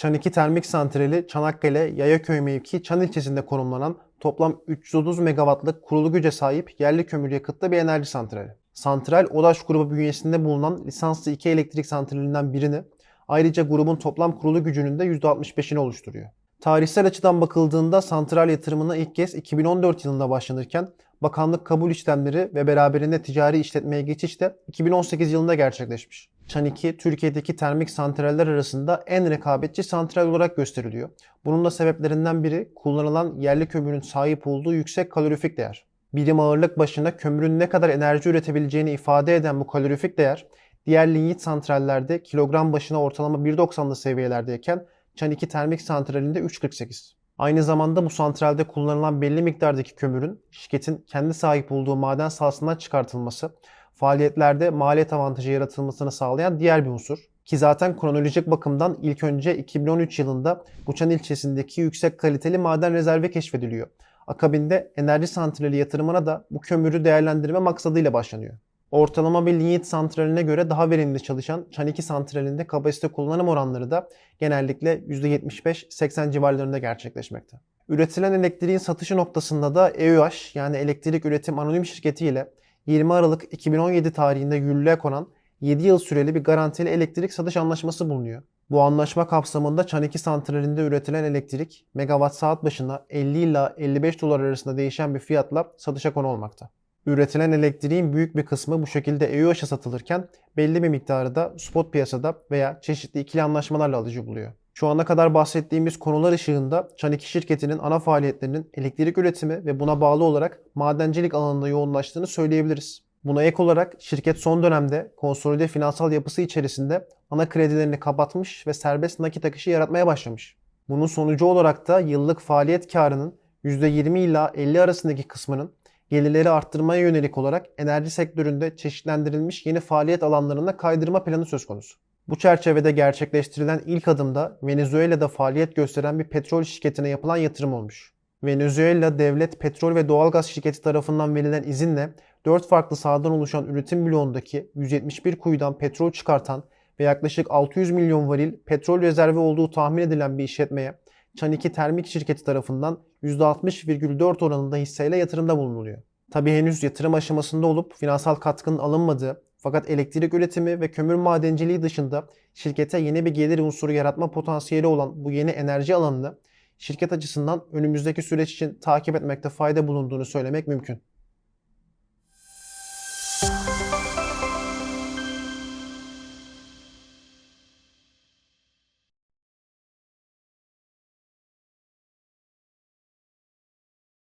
Çan 2 Termik Santrali Çanakkale Yayaköy mevki Çan ilçesinde konumlanan toplam 330 megawattlık kurulu güce sahip yerli kömür yakıtlı bir enerji santrali. Santral, ODAŞ grubu bünyesinde bulunan lisanslı iki elektrik santralinden birini, ayrıca grubun toplam kurulu gücünün de %65'ini oluşturuyor. Tarihsel açıdan bakıldığında santral yatırımına ilk kez 2014 yılında başlanırken bakanlık kabul işlemleri ve beraberinde ticari işletmeye geçiş de 2018 yılında gerçekleşmiş. Çan 2 Türkiye'deki termik santraller arasında en rekabetçi santral olarak gösteriliyor. Bunun da sebeplerinden biri kullanılan yerli kömürün sahip olduğu yüksek kalorifik değer. Birim ağırlık başına kömürün ne kadar enerji üretebileceğini ifade eden bu kalorifik değer, diğer linyit santrallerde kilogram başına ortalama 1.90'lı seviyelerdeyken Çan 2 termik santralinde 3.48. Aynı zamanda bu santralde kullanılan belli miktardaki kömürün şirketin kendi sahip olduğu maden sahasından çıkartılması, faaliyetlerde maliyet avantajı yaratılmasını sağlayan diğer bir unsur. Ki zaten kronolojik bakımdan ilk önce 2013 yılında Buçan ilçesindeki yüksek kaliteli maden rezervi keşfediliyor. Akabinde enerji santrali yatırımına da bu kömürü değerlendirme maksadıyla başlanıyor. Ortalama bir linyit santraline göre daha verimli çalışan Çan 2 santralinde kapasite kullanım oranları da genellikle %75-80 civarlarında gerçekleşmekte. Üretilen elektriğin satışı noktasında da EÜH yani Elektrik Üretim Anonim Şirketi ile 20 Aralık 2017 tarihinde yürürlüğe konan 7 yıl süreli bir garantili elektrik satış anlaşması bulunuyor. Bu anlaşma kapsamında Çan 2 santralinde üretilen elektrik megawatt saat başına 50 ila 55 dolar arasında değişen bir fiyatla satışa konu olmakta. Üretilen elektriğin büyük bir kısmı bu şekilde EÜH'a satılırken belli bir miktarı da spot piyasada veya çeşitli ikili anlaşmalarla alıcı buluyor. Şu ana kadar bahsettiğimiz konular ışığında Çan 2 şirketinin ana faaliyetlerinin elektrik üretimi ve buna bağlı olarak madencilik alanında yoğunlaştığını söyleyebiliriz. Buna ek olarak şirket son dönemde konsolide finansal yapısı içerisinde ana kredilerini kapatmış ve serbest nakit akışı yaratmaya başlamış. Bunun sonucu olarak da yıllık faaliyet karının %20 ila 50 arasındaki kısmının gelirleri arttırmaya yönelik olarak enerji sektöründe çeşitlendirilmiş yeni faaliyet alanlarına kaydırma planı söz konusu. Bu çerçevede gerçekleştirilen ilk adımda Venezuela'da faaliyet gösteren bir petrol şirketine yapılan yatırım olmuş. Venezuela Devlet Petrol ve Doğalgaz Şirketi tarafından verilen izinle 4 farklı sahadan oluşan üretim bloğundaki 171 kuyudan petrol çıkartan ve yaklaşık 600 milyon varil petrol rezervi olduğu tahmin edilen bir işletmeye Çan 2 Termik Şirketi tarafından %60,4 oranında hisseyle yatırımda bulunuluyor. Tabi henüz yatırım aşamasında olup finansal katkının alınmadığı fakat elektrik üretimi ve kömür madenciliği dışında şirkete yeni bir gelir unsuru yaratma potansiyeli olan bu yeni enerji alanını şirket açısından önümüzdeki süreç için takip etmekte fayda bulunduğunu söylemek mümkün.